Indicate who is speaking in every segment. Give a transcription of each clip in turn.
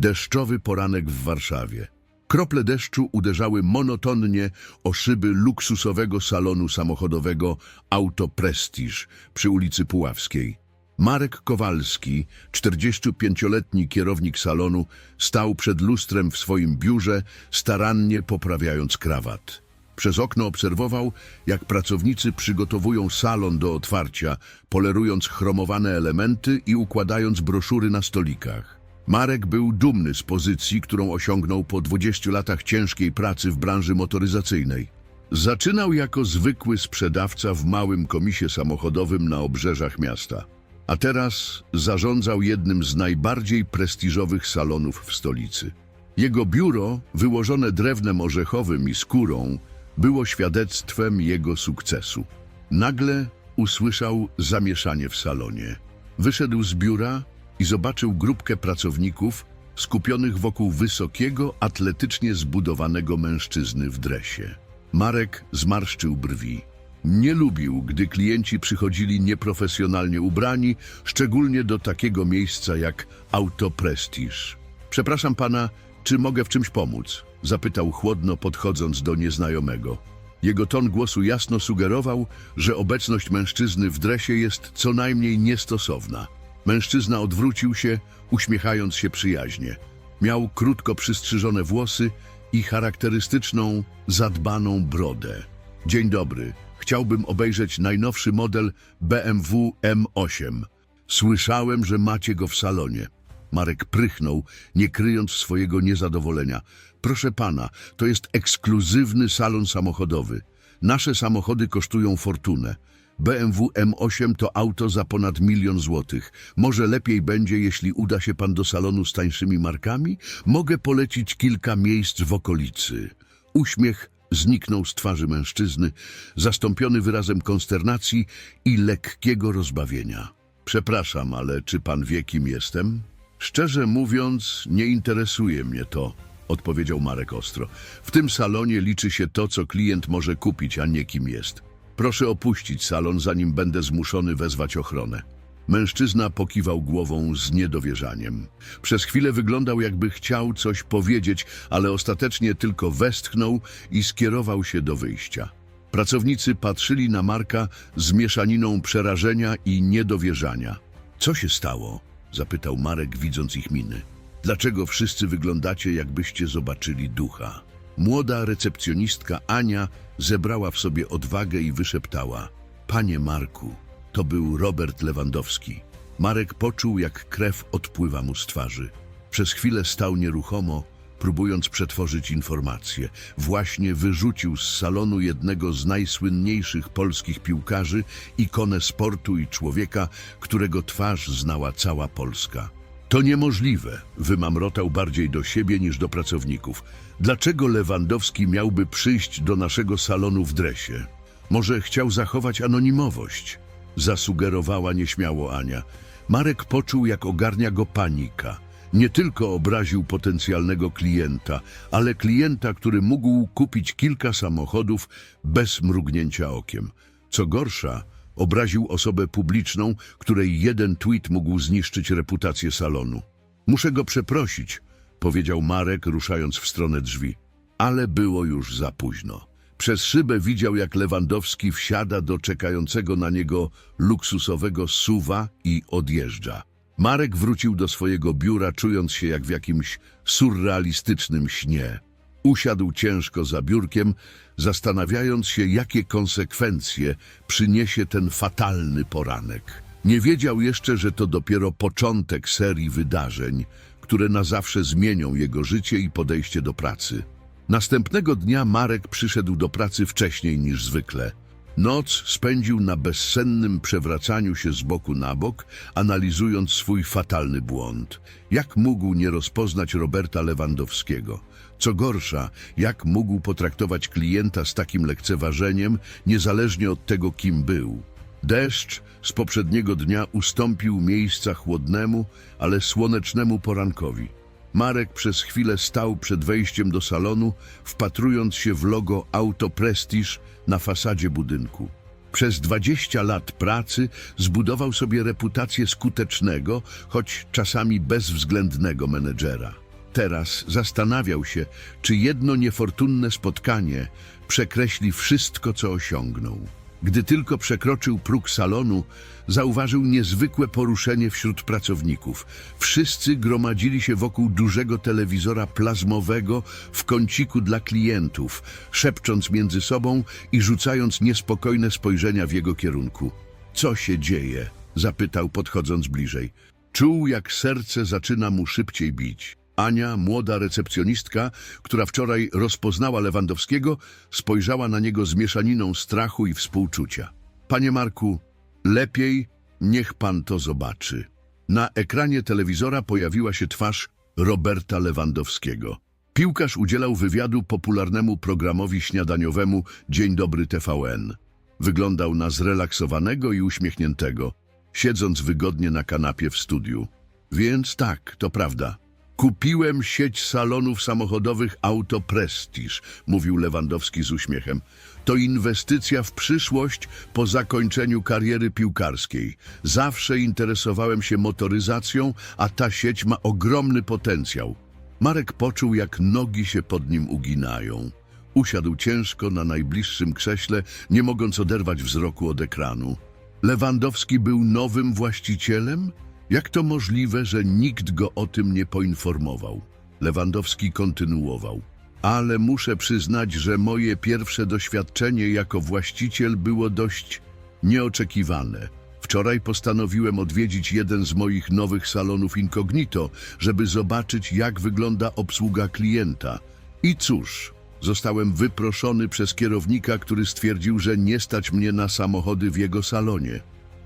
Speaker 1: Deszczowy poranek w Warszawie. Krople deszczu uderzały monotonnie o szyby luksusowego salonu samochodowego Auto Prestige przy ulicy Puławskiej. Marek Kowalski, 45-letni kierownik salonu, stał przed lustrem w swoim biurze, starannie poprawiając krawat. Przez okno obserwował, jak pracownicy przygotowują salon do otwarcia, polerując chromowane elementy i układając broszury na stolikach. Marek był dumny z pozycji, którą osiągnął po 20 latach ciężkiej pracy w branży motoryzacyjnej. Zaczynał jako zwykły sprzedawca w małym komisie samochodowym na obrzeżach miasta, a teraz zarządzał jednym z najbardziej prestiżowych salonów w stolicy. Jego biuro, wyłożone drewnem orzechowym i skórą, było świadectwem jego sukcesu. Nagle usłyszał zamieszanie w salonie. Wyszedł z biura i zobaczył grupkę pracowników skupionych wokół wysokiego, atletycznie zbudowanego mężczyzny w dresie. Marek zmarszczył brwi. Nie lubił, gdy klienci przychodzili nieprofesjonalnie ubrani, szczególnie do takiego miejsca jak Auto Prestige. Przepraszam pana, czy mogę w czymś pomóc? Zapytał chłodno, podchodząc do nieznajomego. Jego ton głosu jasno sugerował, że obecność mężczyzny w dresie jest co najmniej niestosowna. Mężczyzna odwrócił się, uśmiechając się przyjaźnie. Miał krótko przystrzyżone włosy i charakterystyczną, zadbaną brodę. Dzień dobry. Chciałbym obejrzeć najnowszy model BMW M8. Słyszałem, że macie go w salonie. Marek prychnął, nie kryjąc swojego niezadowolenia. Proszę pana, to jest ekskluzywny salon samochodowy. Nasze samochody kosztują fortunę. BMW M8 to auto za ponad milion złotych. Może lepiej będzie, jeśli uda się pan do salonu z tańszymi markami? Mogę polecić kilka miejsc w okolicy. Uśmiech zniknął z twarzy mężczyzny, zastąpiony wyrazem konsternacji i lekkiego rozbawienia. Przepraszam, ale czy pan wie, kim jestem? Szczerze mówiąc, nie interesuje mnie to, odpowiedział Marek ostro. W tym salonie liczy się to, co klient może kupić, a nie kim jest. Proszę opuścić salon, zanim będę zmuszony wezwać ochronę. Mężczyzna pokiwał głową z niedowierzaniem. Przez chwilę wyglądał, jakby chciał coś powiedzieć, ale ostatecznie tylko westchnął i skierował się do wyjścia. Pracownicy patrzyli na Marka z mieszaniną przerażenia i niedowierzania. Co się stało? zapytał Marek, widząc ich miny. Dlaczego wszyscy wyglądacie, jakbyście zobaczyli ducha? Młoda recepcjonistka Ania zebrała w sobie odwagę i wyszeptała: Panie Marku, to był Robert Lewandowski. Marek poczuł, jak krew odpływa mu z twarzy. Przez chwilę stał nieruchomo, próbując przetworzyć informacje. Właśnie wyrzucił z salonu jednego z najsłynniejszych polskich piłkarzy, ikonę sportu i człowieka, którego twarz znała cała Polska. To niemożliwe, wymamrotał bardziej do siebie niż do pracowników. Dlaczego Lewandowski miałby przyjść do naszego salonu w dresie? Może chciał zachować anonimowość? Zasugerowała nieśmiało Ania. Marek poczuł, jak ogarnia go panika. Nie tylko obraził potencjalnego klienta, ale klienta, który mógł kupić kilka samochodów bez mrugnięcia okiem. Co gorsza, obraził osobę publiczną, której jeden tweet mógł zniszczyć reputację salonu. Muszę go przeprosić, powiedział Marek, ruszając w stronę drzwi. Ale było już za późno. Przez szybę widział, jak Lewandowski wsiada do czekającego na niego luksusowego suwa i odjeżdża. Marek wrócił do swojego biura, czując się jak w jakimś surrealistycznym śnie. Usiadł ciężko za biurkiem, zastanawiając się, jakie konsekwencje przyniesie ten fatalny poranek. Nie wiedział jeszcze, że to dopiero początek serii wydarzeń, które na zawsze zmienią jego życie i podejście do pracy. Następnego dnia Marek przyszedł do pracy wcześniej niż zwykle. Noc spędził na bezsennym przewracaniu się z boku na bok, analizując swój fatalny błąd. Jak mógł nie rozpoznać Roberta Lewandowskiego? Co gorsza, jak mógł potraktować klienta z takim lekceważeniem, niezależnie od tego, kim był? Deszcz z poprzedniego dnia ustąpił miejsca chłodnemu, ale słonecznemu porankowi. Marek przez chwilę stał przed wejściem do salonu, wpatrując się w logo Auto Prestige na fasadzie budynku. Przez 20 lat pracy zbudował sobie reputację skutecznego, choć czasami bezwzględnego menedżera. Teraz zastanawiał się, czy jedno niefortunne spotkanie przekreśli wszystko, co osiągnął. Gdy tylko przekroczył próg salonu, zauważył niezwykłe poruszenie wśród pracowników. Wszyscy gromadzili się wokół dużego telewizora plazmowego w kąciku dla klientów, szepcząc między sobą i rzucając niespokojne spojrzenia w jego kierunku. Co się dzieje? zapytał, podchodząc bliżej. Czuł, jak serce zaczyna mu szybciej bić. Ania, młoda recepcjonistka, która wczoraj rozpoznała Lewandowskiego, spojrzała na niego z mieszaniną strachu i współczucia. Panie Marku, lepiej niech pan to zobaczy. Na ekranie telewizora pojawiła się twarz Roberta Lewandowskiego. Piłkarz udzielał wywiadu popularnemu programowi śniadaniowemu Dzień Dobry TVN. Wyglądał na zrelaksowanego i uśmiechniętego, siedząc wygodnie na kanapie w studiu. Więc tak, to prawda. Kupiłem sieć salonów samochodowych Auto Prestige, mówił Lewandowski z uśmiechem. To inwestycja w przyszłość po zakończeniu kariery piłkarskiej. Zawsze interesowałem się motoryzacją, a ta sieć ma ogromny potencjał. Marek poczuł, jak nogi się pod nim uginają. Usiadł ciężko na najbliższym krześle, nie mogąc oderwać wzroku od ekranu. Lewandowski był nowym właścicielem? Jak to możliwe, że nikt go o tym nie poinformował? Lewandowski kontynuował. Ale muszę przyznać, że moje pierwsze doświadczenie jako właściciel było dość nieoczekiwane. Wczoraj postanowiłem odwiedzić jeden z moich nowych salonów incognito, żeby zobaczyć, jak wygląda obsługa klienta. I cóż, zostałem wyproszony przez kierownika, który stwierdził, że nie stać mnie na samochody w jego salonie.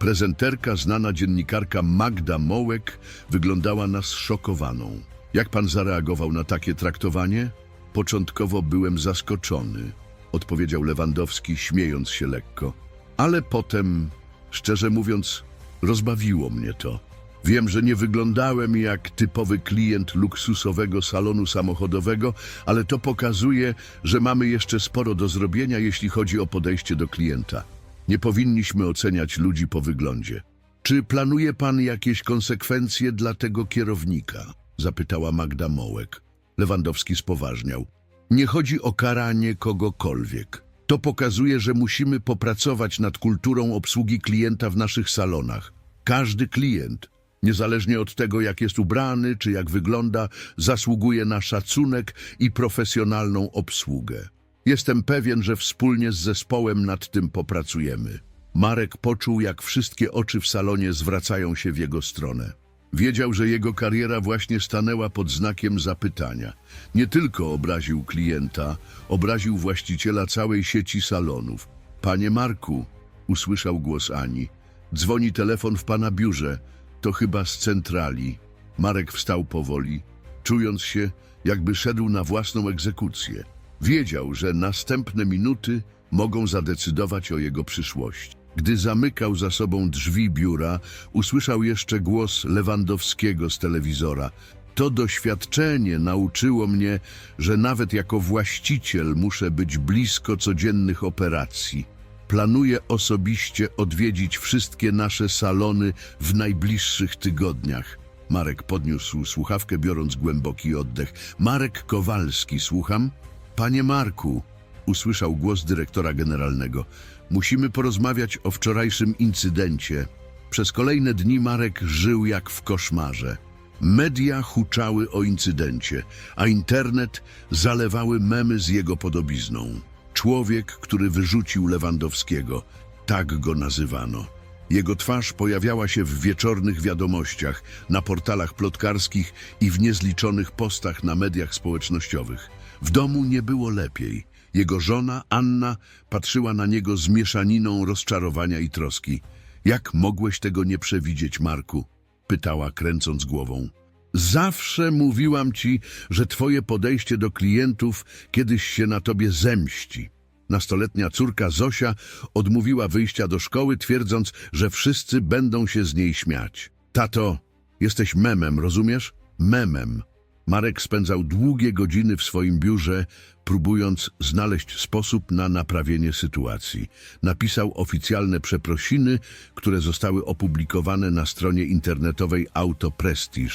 Speaker 1: Prezenterka, znana dziennikarka Magda Mołek, wyglądała na zszokowaną. Jak pan zareagował na takie traktowanie? Początkowo byłem zaskoczony, odpowiedział Lewandowski, śmiejąc się lekko. Ale potem, szczerze mówiąc, rozbawiło mnie to. Wiem, że nie wyglądałem jak typowy klient luksusowego salonu samochodowego, ale to pokazuje, że mamy jeszcze sporo do zrobienia, jeśli chodzi o podejście do klienta. Nie powinniśmy oceniać ludzi po wyglądzie. Czy planuje pan jakieś konsekwencje dla tego kierownika? Zapytała Magda Mołek. Lewandowski spoważniał. Nie chodzi o karanie kogokolwiek. To pokazuje, że musimy popracować nad kulturą obsługi klienta w naszych salonach. Każdy klient, niezależnie od tego, jak jest ubrany czy jak wygląda, zasługuje na szacunek i profesjonalną obsługę. Jestem pewien, że wspólnie z zespołem nad tym popracujemy. Marek poczuł, jak wszystkie oczy w salonie zwracają się w jego stronę. Wiedział, że jego kariera właśnie stanęła pod znakiem zapytania. Nie tylko obraził klienta, obraził właściciela całej sieci salonów. Panie Marku, usłyszał głos Ani. Dzwoni telefon w pana biurze. To chyba z centrali. Marek wstał powoli, czując się, jakby szedł na własną egzekucję. Wiedział, że następne minuty mogą zadecydować o jego przyszłości. Gdy zamykał za sobą drzwi biura, usłyszał jeszcze głos Lewandowskiego z telewizora. To doświadczenie nauczyło mnie, że nawet jako właściciel muszę być blisko codziennych operacji. Planuję osobiście odwiedzić wszystkie nasze salony w najbliższych tygodniach. Marek podniósł słuchawkę, biorąc głęboki oddech. Marek Kowalski, słucham? Panie Marku, usłyszał głos dyrektora generalnego. Musimy porozmawiać o wczorajszym incydencie. Przez kolejne dni Marek żył jak w koszmarze. Media huczały o incydencie, a internet zalewały memy z jego podobizną. Człowiek, który wyrzucił Lewandowskiego, tak go nazywano. Jego twarz pojawiała się w wieczornych wiadomościach, na portalach plotkarskich i w niezliczonych postach na mediach społecznościowych. W domu nie było lepiej. Jego żona, Anna, patrzyła na niego z mieszaniną rozczarowania i troski. Jak mogłeś tego nie przewidzieć, Marku? Pytała, kręcąc głową. Zawsze mówiłam ci, że twoje podejście do klientów kiedyś się na tobie zemści. Nastoletnia córka Zosia odmówiła wyjścia do szkoły, twierdząc, że wszyscy będą się z niej śmiać. Tato, jesteś memem, rozumiesz? Memem. Marek spędzał długie godziny w swoim biurze, próbując znaleźć sposób na naprawienie sytuacji. Napisał oficjalne przeprosiny, które zostały opublikowane na stronie internetowej Auto Prestige,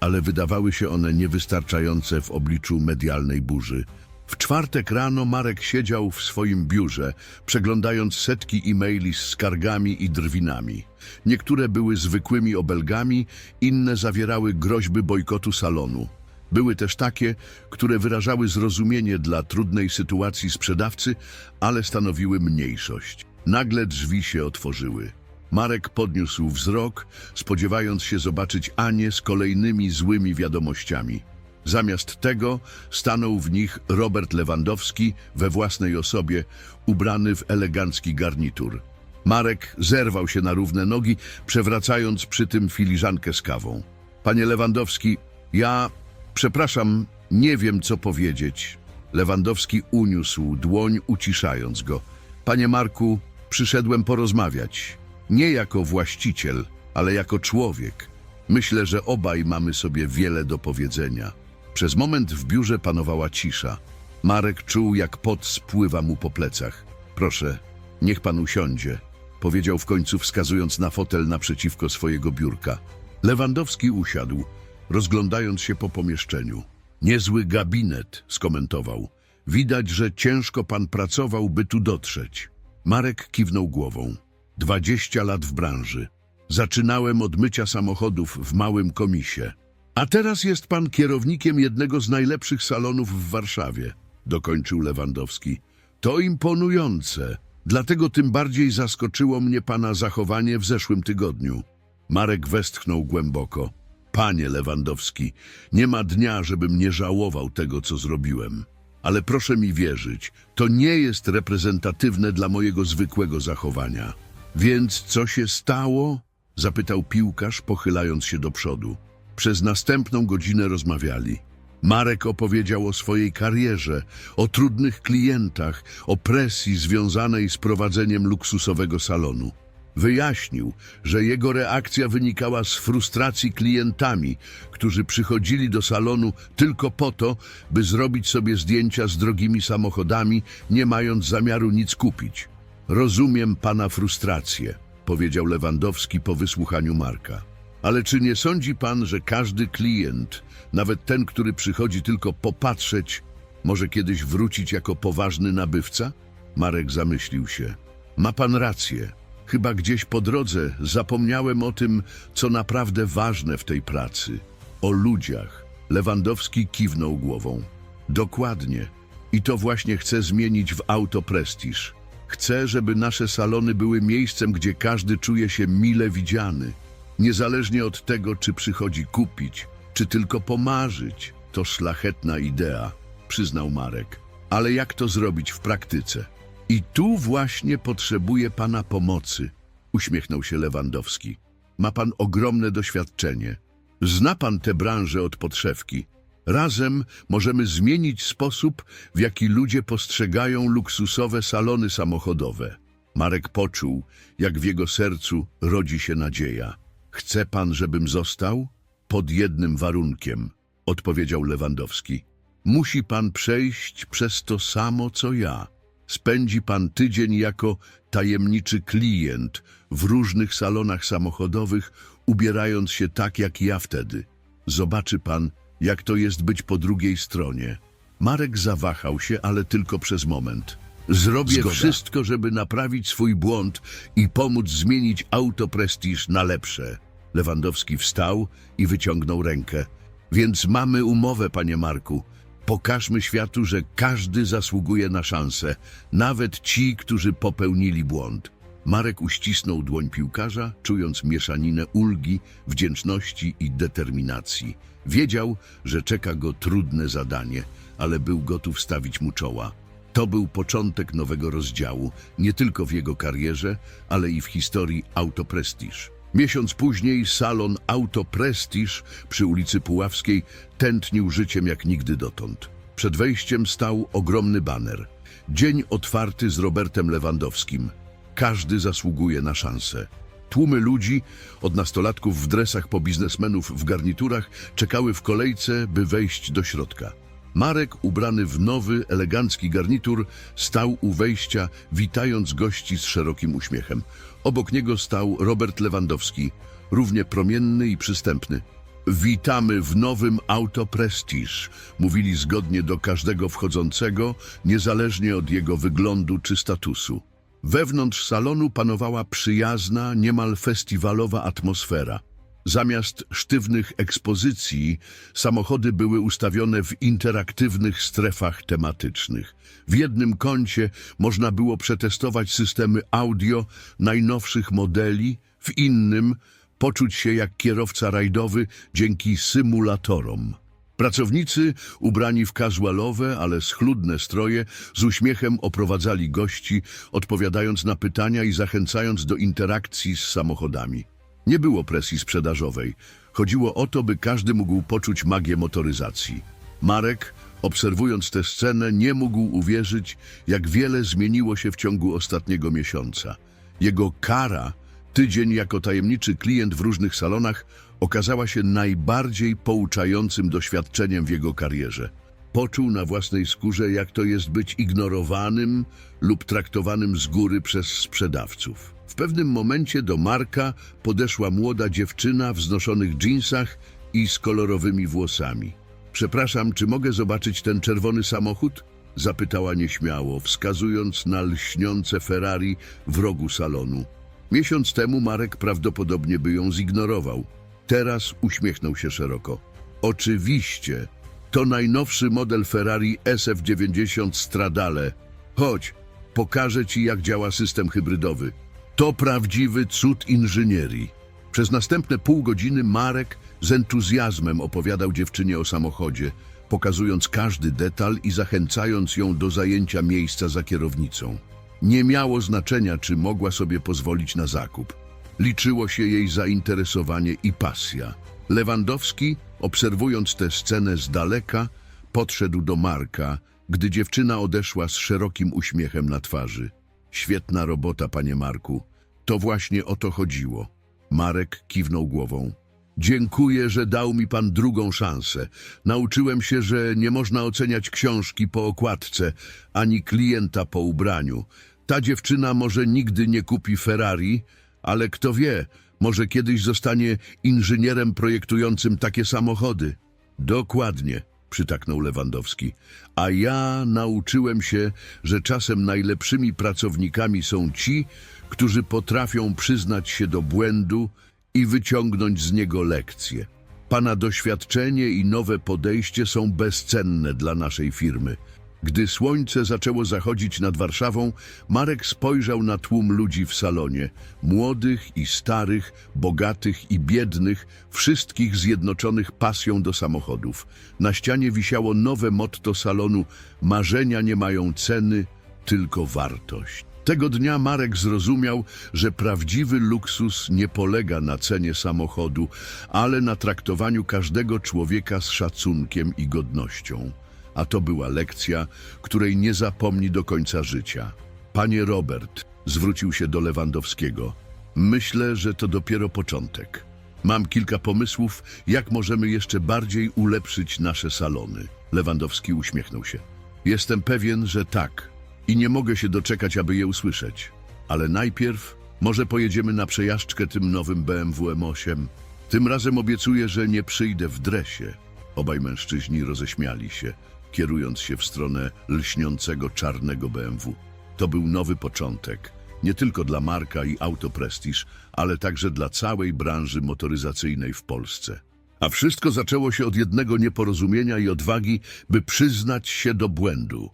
Speaker 1: ale wydawały się one niewystarczające w obliczu medialnej burzy. W czwartek rano Marek siedział w swoim biurze, przeglądając setki e-maili z skargami i drwinami. Niektóre były zwykłymi obelgami, inne zawierały groźby bojkotu salonu. Były też takie, które wyrażały zrozumienie dla trudnej sytuacji sprzedawcy, ale stanowiły mniejszość. Nagle drzwi się otworzyły. Marek podniósł wzrok, spodziewając się zobaczyć Anię z kolejnymi złymi wiadomościami. Zamiast tego stanął w nich Robert Lewandowski we własnej osobie, ubrany w elegancki garnitur. Marek zerwał się na równe nogi, przewracając przy tym filiżankę z kawą. Panie Lewandowski, ja przepraszam, nie wiem co powiedzieć. Lewandowski uniósł dłoń, uciszając go. Panie Marku, przyszedłem porozmawiać. Nie jako właściciel, ale jako człowiek. Myślę, że obaj mamy sobie wiele do powiedzenia. Przez moment w biurze panowała cisza. Marek czuł, jak pot spływa mu po plecach. Proszę, niech pan usiądzie, powiedział w końcu, wskazując na fotel naprzeciwko swojego biurka. Lewandowski usiadł, rozglądając się po pomieszczeniu. Niezły gabinet, skomentował. Widać, że ciężko pan pracował, by tu dotrzeć. Marek kiwnął głową. Dwadzieścia lat w branży. Zaczynałem od mycia samochodów w małym komisie. A teraz jest pan kierownikiem jednego z najlepszych salonów w Warszawie, dokończył Lewandowski. To imponujące. Dlatego tym bardziej zaskoczyło mnie pana zachowanie w zeszłym tygodniu. Marek westchnął głęboko. Panie Lewandowski, nie ma dnia, żebym nie żałował tego, co zrobiłem. Ale proszę mi wierzyć, to nie jest reprezentatywne dla mojego zwykłego zachowania. Więc co się stało? Zapytał piłkarz, pochylając się do przodu. Przez następną godzinę rozmawiali. Marek opowiedział o swojej karierze, o trudnych klientach, o presji związanej z prowadzeniem luksusowego salonu. Wyjaśnił, że jego reakcja wynikała z frustracji klientami, którzy przychodzili do salonu tylko po to, by zrobić sobie zdjęcia z drogimi samochodami, nie mając zamiaru nic kupić. Rozumiem pana frustrację, powiedział Lewandowski po wysłuchaniu Marka. Ale czy nie sądzi pan, że każdy klient, nawet ten, który przychodzi tylko popatrzeć, może kiedyś wrócić jako poważny nabywca? Marek zamyślił się. Ma pan rację. Chyba gdzieś po drodze zapomniałem o tym, co naprawdę ważne w tej pracy. O ludziach. Lewandowski kiwnął głową. Dokładnie. I to właśnie chcę zmienić w Auto Prestige. Chcę, żeby nasze salony były miejscem, gdzie każdy czuje się mile widziany. Niezależnie od tego, czy przychodzi kupić, czy tylko pomarzyć. To szlachetna idea, przyznał Marek. Ale jak to zrobić w praktyce? I tu właśnie potrzebuję pana pomocy, uśmiechnął się Lewandowski. Ma pan ogromne doświadczenie. Zna pan tę branżę od podszewki. Razem możemy zmienić sposób, w jaki ludzie postrzegają luksusowe salony samochodowe. Marek poczuł, jak w jego sercu rodzi się nadzieja. Chce pan, żebym został? Pod jednym warunkiem, odpowiedział Lewandowski. Musi pan przejść przez to samo, co ja. Spędzi pan tydzień jako tajemniczy klient w różnych salonach samochodowych, ubierając się tak jak ja wtedy. Zobaczy pan, jak to jest być po drugiej stronie. Marek zawahał się, ale tylko przez moment. Zrobię
Speaker 2: Zgoda.
Speaker 1: wszystko, żeby naprawić swój błąd i pomóc zmienić auto Prestige na lepsze. Lewandowski wstał i wyciągnął rękę. Więc mamy umowę, panie Marku. Pokażmy światu, że każdy zasługuje na szansę, nawet ci, którzy popełnili błąd. Marek uścisnął dłoń piłkarza, czując mieszaninę ulgi, wdzięczności i determinacji. Wiedział, że czeka go trudne zadanie, ale był gotów stawić mu czoła. To był początek nowego rozdziału, nie tylko w jego karierze, ale i w historii Auto Prestige. Miesiąc później salon Auto Prestige przy ulicy Puławskiej tętnił życiem jak nigdy dotąd. Przed wejściem stał ogromny baner. Dzień otwarty z Robertem Lewandowskim. Każdy zasługuje na szansę. Tłumy ludzi, od nastolatków w dresach po biznesmenów w garniturach, czekały w kolejce, by wejść do środka. Marek, ubrany w nowy, elegancki garnitur, stał u wejścia, witając gości z szerokim uśmiechem. Obok niego stał Robert Lewandowski, równie promienny i przystępny. Witamy w nowym Auto Prestige, mówili zgodnie do każdego wchodzącego, niezależnie od jego wyglądu czy statusu. Wewnątrz salonu panowała przyjazna, niemal festiwalowa atmosfera. Zamiast sztywnych ekspozycji, samochody były ustawione w interaktywnych strefach tematycznych. W jednym kącie można było przetestować systemy audio najnowszych modeli, w innym poczuć się jak kierowca rajdowy dzięki symulatorom. Pracownicy, ubrani w casualowe, ale schludne stroje, z uśmiechem oprowadzali gości, odpowiadając na pytania i zachęcając do interakcji z samochodami. Nie było presji sprzedażowej. Chodziło o to, by każdy mógł poczuć magię motoryzacji. Marek, obserwując tę scenę, nie mógł uwierzyć, jak wiele zmieniło się w ciągu ostatniego miesiąca. Jego kara, tydzień jako tajemniczy klient w różnych salonach, okazała się najbardziej pouczającym doświadczeniem w jego karierze. Poczuł na własnej skórze, jak to jest być ignorowanym lub traktowanym z góry przez sprzedawców. W pewnym momencie do Marka podeszła młoda dziewczyna w znoszonych dżinsach i z kolorowymi włosami. Przepraszam, czy mogę zobaczyć ten czerwony samochód? Zapytała nieśmiało, wskazując na lśniące Ferrari w rogu salonu. Miesiąc temu Marek prawdopodobnie by ją zignorował. Teraz uśmiechnął się szeroko. Oczywiście, to najnowszy model Ferrari SF90 Stradale. Chodź, pokażę ci, jak działa system hybrydowy. To prawdziwy cud inżynierii. Przez następne pół godziny Marek z entuzjazmem opowiadał dziewczynie o samochodzie, pokazując każdy detal i zachęcając ją do zajęcia miejsca za kierownicą. Nie miało znaczenia, czy mogła sobie pozwolić na zakup. Liczyło się jej zainteresowanie i pasja. Lewandowski, obserwując tę scenę z daleka, podszedł do Marka, gdy dziewczyna odeszła z szerokim uśmiechem na twarzy. Świetna robota, panie Marku. To właśnie o to chodziło. Marek kiwnął głową. Dziękuję, że dał mi pan drugą szansę. Nauczyłem się, że nie można oceniać książki po okładce, ani klienta po ubraniu. Ta dziewczyna może nigdy nie kupi Ferrari, ale kto wie, może kiedyś zostanie inżynierem projektującym takie samochody. Dokładnie, przytaknął Lewandowski. A ja nauczyłem się, że czasem najlepszymi pracownikami są ci, którzy potrafią przyznać się do błędu i wyciągnąć z niego lekcje. Pana doświadczenie i nowe podejście są bezcenne dla naszej firmy. Gdy słońce zaczęło zachodzić nad Warszawą, Marek spojrzał na tłum ludzi w salonie. Młodych i starych, bogatych i biednych, wszystkich zjednoczonych pasją do samochodów. Na ścianie wisiało nowe motto salonu Marzenia nie mają ceny, tylko wartość. Tego dnia Marek zrozumiał, że prawdziwy luksus nie polega na cenie samochodu, ale na traktowaniu każdego człowieka z szacunkiem i godnością. A to była lekcja, której nie zapomni do końca życia. Panie Robert, zwrócił się do Lewandowskiego. Myślę, że to dopiero początek. Mam kilka pomysłów, jak możemy jeszcze bardziej ulepszyć nasze salony. Lewandowski uśmiechnął się. Jestem pewien, że tak. I nie mogę się doczekać, aby je usłyszeć. Ale najpierw może pojedziemy na przejażdżkę tym nowym BMW M8. Tym razem obiecuję, że nie przyjdę w dresie. Obaj mężczyźni roześmiali się, kierując się w stronę lśniącego czarnego BMW. To był nowy początek, nie tylko dla Marka i Auto Prestige, ale także dla całej branży motoryzacyjnej w Polsce. A wszystko zaczęło się od jednego nieporozumienia i odwagi, by przyznać się do błędu.